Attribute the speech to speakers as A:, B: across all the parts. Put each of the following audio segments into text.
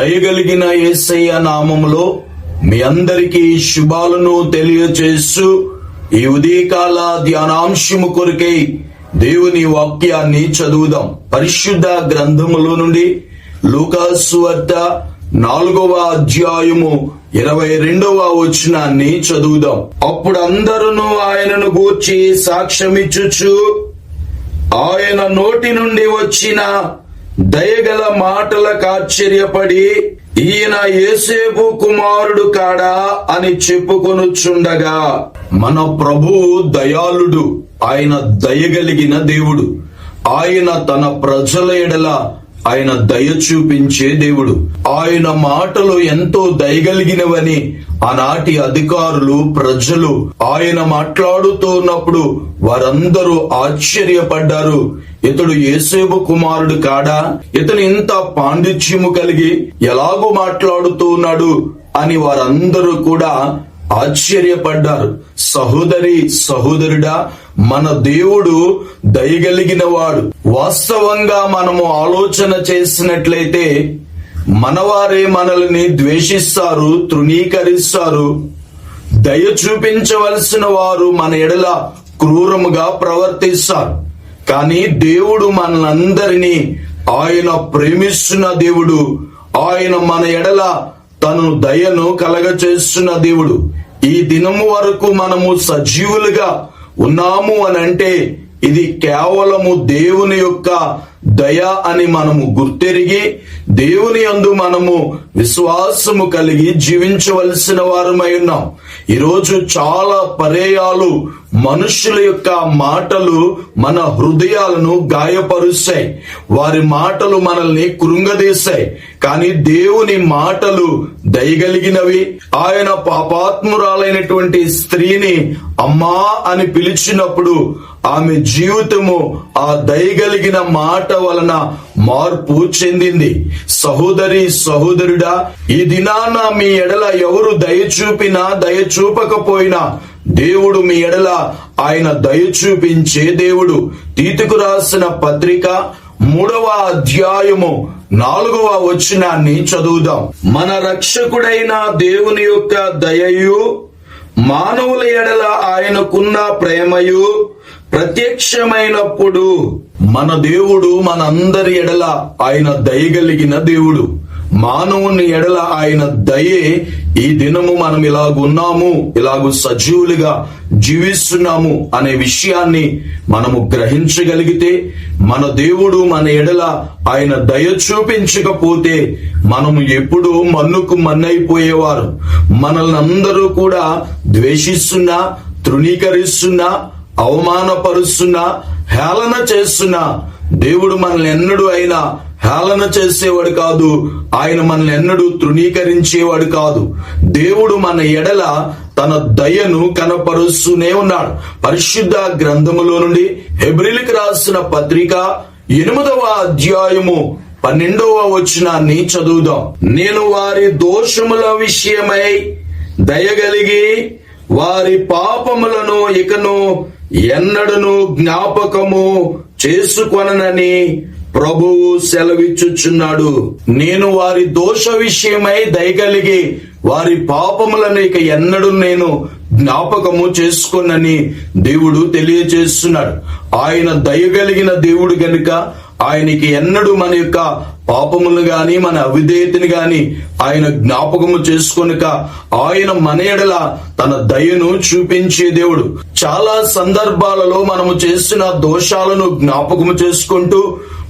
A: దయగలిగిన యేసయ్య నామములో మీ అందరికీ శుభాలను తెలియచేస్తూ ఈ ఉదయకాల ధ్యానాంశము కొరకై దేవుని వాక్యాన్ని చదువుదాం. పరిశుద్ధ గ్రంథములో నుండి లూకాసు వార్త నాలుగవ అధ్యాయము ఇరవై రెండవ వచనాన్ని చదువుదాం. అప్పుడు అందరూ ఆయనను గూర్చి సాక్ష్యమిచ్చుచు ఆయన నోటి నుండి వచ్చిన దయగల మాటలకు ఆశ్చర్యపడి ఈయన ఏసేపు కుమారుడు కాడా అని చెప్పుకొనుచుండగా మన ప్రభువు దయాళుడు ఆయన దయగలిగిన దేవుడు. ఆయన తన ప్రజల ఎడల ఆయన దయ చూపించే దేవుడు. ఆయన మాటలు ఎంతో దయగలిగినవని ఆనాటి అధికారులు ప్రజలు ఆయన మాట్లాడుతున్నప్పుడు వారందరూ ఆశ్చర్యపడ్డారు. ఇతడు ఏసేపు కుమారుడు కాడా? ఇతను ఇంత పాండిత్యము కలిగి ఎలాగో మాట్లాడుతూ ఉన్నాడు అని వారందరూ కూడా ఆశ్చర్యపడ్డారు. సహోదరి సహోదరుడా మన దేవుడు దయగలిగిన వాడు వాస్తవంగా మనము ఆలోచన చేసినట్లయితే మనవారే మనల్ని ద్వేషిస్తారు తృణీకరిస్తారు. దయ చూపించవలసిన వారు మన ఎడల క్రూరముగా ప్రవర్తిస్తారు. కానీ దేవుడు మనందరినీ ఆయన ప్రేమిస్తున్న దేవుడు ఆయన మన ఎడల తను దయను కలగచేస్తున్న దేవుడు. ఈ దినము వరకు మనము సజీవులుగా ఉన్నాము అని అంటే ఇది కేవలము దేవుని యొక్క దయ అని మనము గుర్తెరిగి దేవుని అందు మనము విశ్వాసము కలిగి జీవించవలసిన వారమై ఉన్నాం. ఈరోజు చాలా పర్యాలు మనుషుల యొక్క మాటలు మన హృదయాలను గాయపరుస్తాయి. వారి మాటలు మనల్ని కృంగదీస్తాయి. కానీ దేవుని మాటలు దయగలిగినవి. ఆయన పాపాత్మురాలైనటువంటి స్త్రీని అమ్మా అని పిలిచినప్పుడు ఆమె జీవితము ఆ దయగలిగిన మాట వలన మార్పు చెందింది. సహోదరి సహోదరుడా ఈ దినాన మీ ఎడల ఎవరు దయ చూపినా దయ చూపకపోయినా దేవుడు మీ ఎడల ఆయన దయ చూపించే దేవుడు. తీతుకు రాసిన పత్రిక మూడవ అధ్యాయము నాలుగవ వచనాన్ని చదువుదాం. మన రక్షకుడైన దేవుని యొక్క దయయు మానవుల ఎడల ఆయనకున్న ప్రేమయు ప్రత్యక్షమైనప్పుడు మన దేవుడు మనందరి ఎడల ఆయన దయగలిగిన దేవుడు. మానవుని ఎడల ఆయన దయే ఈ దినము మనం ఇలాగున్నాము ఇలాగు సజీవులుగా జీవిస్తున్నాము అనే విషయాన్ని మనము గ్రహించగలిగితే మన దేవుడు మన ఎడల ఆయన దయ చూపించకపోతే మనము ఎప్పుడూ మన్నుకు మన్నైపోయేవారు. మనల్ని అందరూ కూడా ద్వేషిస్తున్నా తృణీకరిస్తున్నా అవమానపరుస్తున్నా హేళన చేస్తున్నా దేవుడు మనల్ని ఎన్నడూ అయినా హేళన చేసేవాడు కాదు. ఆయన మనల్ని ఎన్నడూ తృణీకరించేవాడు కాదు. దేవుడు మన ఎడల తన దయను కనపరుస్తూనే ఉన్నాడు. పరిశుద్ధ గ్రంథములో నుండి హెబ్రిలికి రాసిన పత్రిక ఎనిమిదవ అధ్యాయము పన్నెండవ వచనాన్ని చదువుదాం. నేను వారి దోషముల విషయమై దయగలిగి వారి పాపములను ఇకను ఎన్నడను జ్ఞాపకము చేసుకొననని ప్రభువు సెలవిచ్చుచున్నాడు. నేను వారి దోష విషయమై దయగలిగి వారి పాపములను ఇక ఎన్నడూ నేను జ్ఞాపకము చేసుకొనని దేవుడు తెలియచేస్తున్నాడు ఆయన దయగలిగిన దేవుడు గనుక ఆయనకి ఎన్నడూ మన యొక్క పాపములు గాని మన అవిధేయతని గాని ఆయన జ్ఞాపకము చేసుకొనక ఆయన మన ఎడల తన దయను చూపించే దేవుడు. చాలా సందర్భాలలో మనము చేసిన దోషాలను జ్ఞాపకము చేసుకుంటూ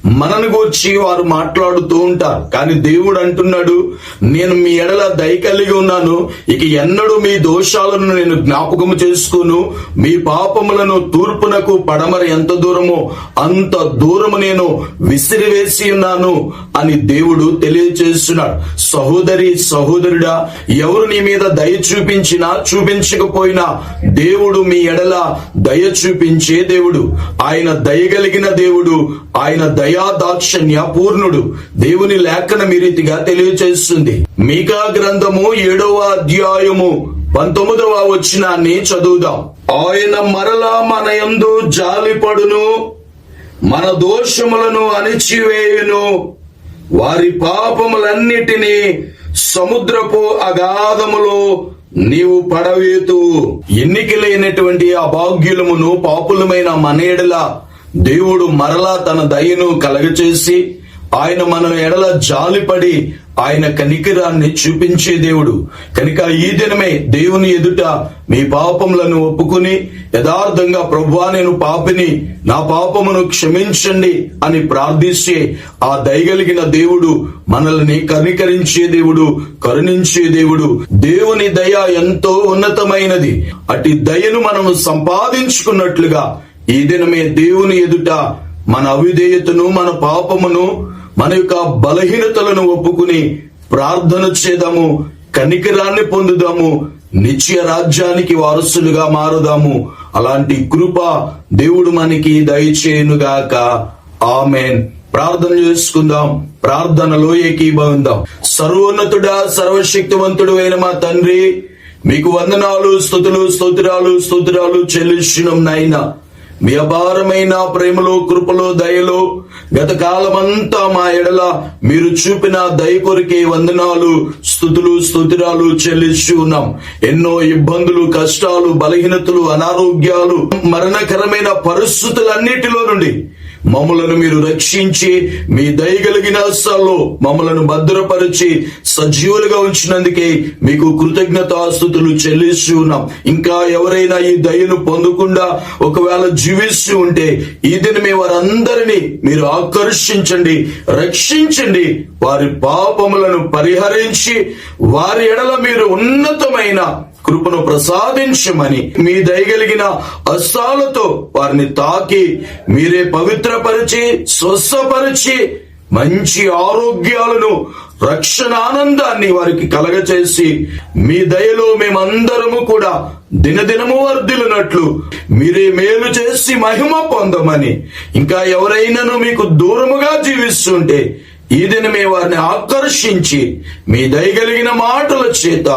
A: మనను గూర్చి వారు మాట్లాడుతూ ఉంటారు. కానీ దేవుడు అంటున్నాడు నేను మీ ఎడల దయ కలిగి ఉన్నాను. ఇక ఎన్నడూ మీ దోషాలను నేను జ్ఞాపకము చేసుకును. మీ పాపములను తూర్పునకు పడమర ఎంత దూరమో అంత దూరము నేను విసిరివేసి ఉన్నాను అని దేవుడు తెలియచేస్తున్నాడు. సహోదరి సహోదరుడా ఎవరు నీ మీద దయ చూపించినా చూపించకపోయినా దేవుడు మీ ఎడల దయ చూపించే దేవుడు. ఆయన దయ కలిగిన దేవుడు ఆయన దయ దయాదాక్షణ్య పూర్ణుడు. దేవుని లేఖనం ఈ రీతిగా తెలియజేస్తుంది మీకా గ్రంథము ఏడవ అధ్యాయము పంతొమ్మిదవ వచనాన్ని చదువుదాం. ఆయన మరలా మన యందు జాలిపడును మన దోషములను అణిచివేయును. వారి పాపములన్నిటిని సముద్రపు అగాధములో నీవు పడవేతు. ఎన్నిక లేనటువంటి అభాగ్యులమును పాపులమైన మన దేవుడు మరలా తన దయను కలగచేసి ఆయన మన ఎడల జాలిపడి ఆయన కనికరాన్ని చూపించే దేవుడు. కనుక ఈ దినమే దేవుని ఎదుట మీ పాపములను ఒప్పుకుని యథార్థంగా ప్రభువా నేను పాపిని నా పాపమును క్షమించండి అని ప్రార్థిస్తే ఆ దయగలిగిన దేవుడు మనల్ని కనికరించే దేవుడు కరుణించే దేవుడు. దేవుని దయ ఎంతో ఉన్నతమైనది. అటు దయను మనము సంపాదించుకున్నట్లుగా ఈ దినమే దేవుని ఎదుట మన అవిధేయతను మన పాపమును మన యొక్క బలహీనతలను ఒప్పుకుని ప్రార్థన చేద్దాము కనికరాన్ని పొందుదాము నిత్య రాజ్యానికి వారసులుగా మారుదాము. అలాంటి కృప దేవుడు మనకి దయచేయునుగాక. ఆమెన్. ప్రార్థన చేసుకుందాం. ప్రార్థనలో ఏకీభవిందాం. సర్వోన్నతుడా సర్వశక్తివంతుడు అయిన మా తండ్రి మీకు వందనాలు స్థుతులు స్తోత్రాలు స్తోత్రాలు చెల్లించడం నాయనా. మీ అపారమైన ప్రేమలో కృపలో దయలో గత కాలమంతా మా ఎడల మీరు చూపిన దయ కొరికే వందనాలు స్థుతులు స్థుతిరాలు చెల్లిస్తూ ఉన్నాం. ఎన్నో ఇబ్బందులు కష్టాలు బలహీనతలు అనారోగ్యాలు మరణకరమైన పరిస్థితులన్నిటిలో నుండి మమ్మలను మీరు రక్షించి మీ దయగలిగిన హస్తాల్లో మమ్మలను భద్రపరిచి సజీవులుగా ఉంచినందుకే మీకు కృతజ్ఞతాస్థుతులు చెల్లిస్తూ ఉన్నాం. ఇంకా ఎవరైనా ఈ దయను పొందకుండా ఒకవేళ జీవిస్తూ ఉంటే ఈ దినమే వారందరినీ మీరు ఆకర్షించండి రక్షించండి. వారి పాపములను పరిహరించి వారి ఎడల మీరు ఉన్నతమైన కృపను ప్రసాదించమని మీ దయగలిగిన అస్సాలతో వారిని తాకి మీరే పవిత్ర పవిత్రపరిచి స్వస్థపరిచి మంచి ఆరోగ్యాలను రక్షణ ఆనందాన్ని వారికి కలగచేసి మీ దయలో మేమందరము కూడా దినదినము వర్ధిలినట్లు మీరే మేలు చేసి మహిమ పొందమని ఇంకా ఎవరైనాను మీకు దూరముగా జీవిస్తుంటే ఈ దినమే వారిని ఆకర్షించి మీ దయగలిగిన మాటల చేత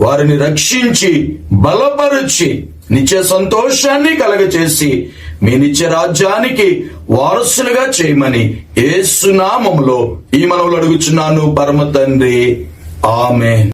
A: వారిని రక్షించి బలపరిచి నిత్య సంతోషాన్ని కలగచేసి మీ నిత్య రాజ్యానికి వారసులుగా చేయమని ఏసునామములో ఈ మనవులు అడుగుచున్నాను పరమ తండ్రి. ఆమె